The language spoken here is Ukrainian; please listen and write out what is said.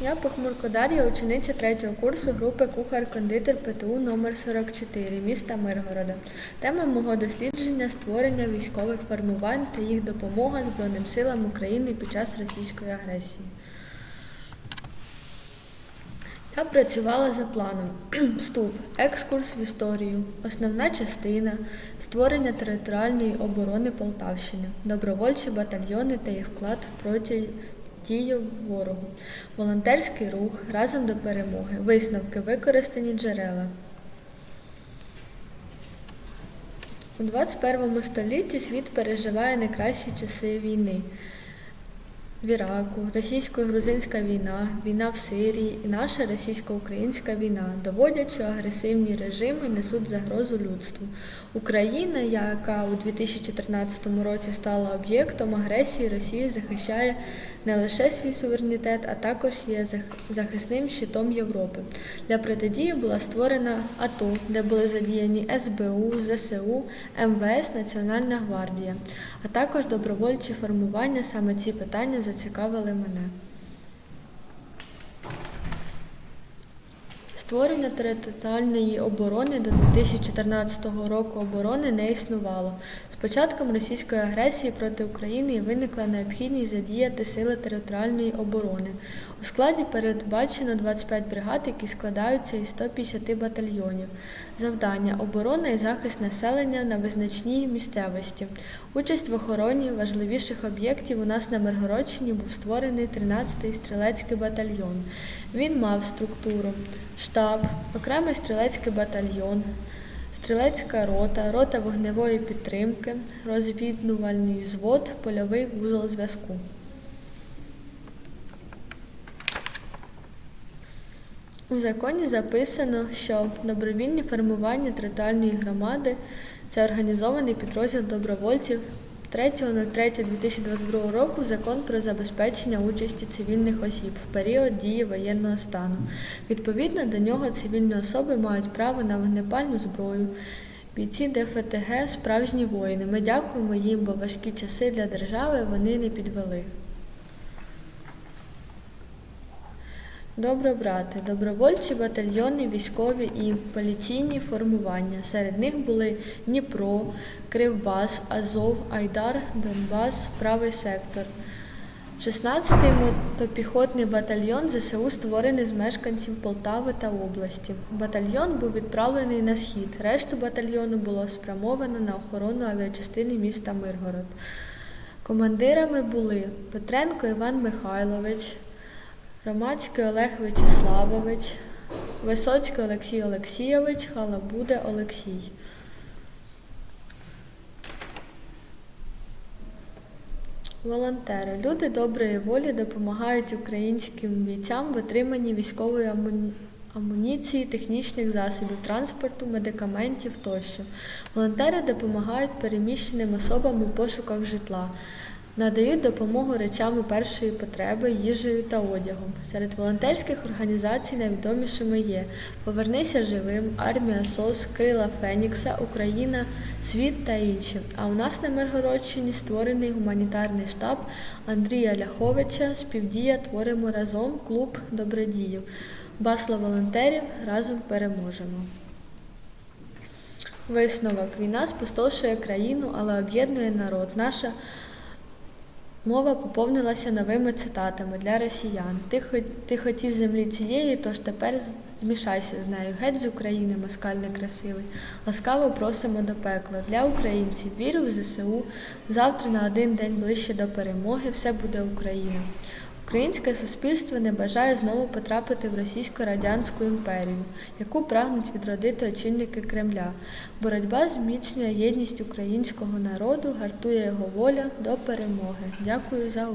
Я Похмурко Дар'я, учениця третього курсу групи кухар-кондитер ПТУ номер 44 міста Миргорода. Тема мого дослідження створення військових формувань та їх допомога Збройним силам України під час російської агресії. Я працювала за планом. Вступ, екскурс в історію, основна частина, створення територіальної оборони Полтавщини, добровольчі батальйони та їх вклад в протидію ворогу, волонтерський рух разом до перемоги, висновки, використані джерела. У 21 столітті світ переживає найкращі часи війни. В Іраку, російсько-грузинська війна, війна в Сирії і наша російсько-українська війна доводять, що агресивні режими несуть загрозу людству. Україна, яка у 2014 році стала об'єктом агресії Росії, захищає не лише свій суверенітет, а також є захисним щитом Європи. Для протидії була створена АТО, де були задіяні СБУ, ЗСУ, МВС, Національна гвардія, а також добровольчі формування. Саме ці питання зацікавили мене. Створення територіальної оборони до 2014 року оборони не існувало. З початком російської агресії проти України виникла необхідність задіяти сили територіальної оборони. У складі передбачено 25 бригад, які складаються із 150 батальйонів. Завдання оборона і захист населення на визначній місцевості. Участь в охороні важливіших об'єктів у нас на Миргородщині був створений 13-й стрілецький батальйон. Він мав структуру штаб, окремий стрілецький батальйон, стрілецька рота, рота вогневої підтримки, розвідувальний взвод, польовий вузол зв'язку. У законі записано, що добровільні формування територіальної громади це організований підрозділ добровольців 3.03.2022 року закон про забезпечення участі цивільних осіб в період дії воєнного стану. Відповідно до нього цивільні особи мають право на вогнепальну зброю. Бійці ДФТГ справжні воїни. Ми дякуємо їм, бо важкі часи для держави вони не підвели. Добробрати, добровольчі батальйони, військові і поліційні формування. Серед них були Дніпро, Кривбас, Азов, Айдар, Донбас, Правий сектор. 16-й мотопіхотний батальйон ЗСУ створений з мешканців Полтави та області. Батальйон був відправлений на схід. Решту батальйону було спрямовано на охорону авіачастини міста Миргород. Командирами були Петренко Іван Михайлович, Ромацький Олег Вячеславович, Висоцький Олексій Олексійович, Халабуда Олексій. Волонтери. Люди доброї волі допомагають українським бійцям в отриманні військової амуні... амуніції, технічних засобів, транспорту, медикаментів тощо. Волонтери допомагають переміщеним особам у пошуках житла. Надають допомогу речами першої потреби, їжею та одягом. Серед волонтерських організацій найвідомішими є Повернися живим, Армія СОС, Крила Фенікса, Україна, Світ та інші. А у нас на Миргородщині створений гуманітарний штаб Андрія Ляховича, Співдія творимо разом, клуб добродіїв. Басло волонтерів разом переможемо. Висновок. Війна спустошує країну, але об'єднує народ. Наша Мова поповнилася новими цитатами для росіян. Ти, ти хотів землі цієї, тож тепер змішайся з нею. Геть з України, москаль некрасивий. Ласкаво просимо до пекла. Для українців вірю в ЗСУ. Завтра на один день ближче до перемоги все буде Україна. Українське суспільство не бажає знову потрапити в російсько-радянську імперію, яку прагнуть відродити очільники Кремля. Боротьба зміцнює єдність українського народу, гартує його воля до перемоги. Дякую за увагу.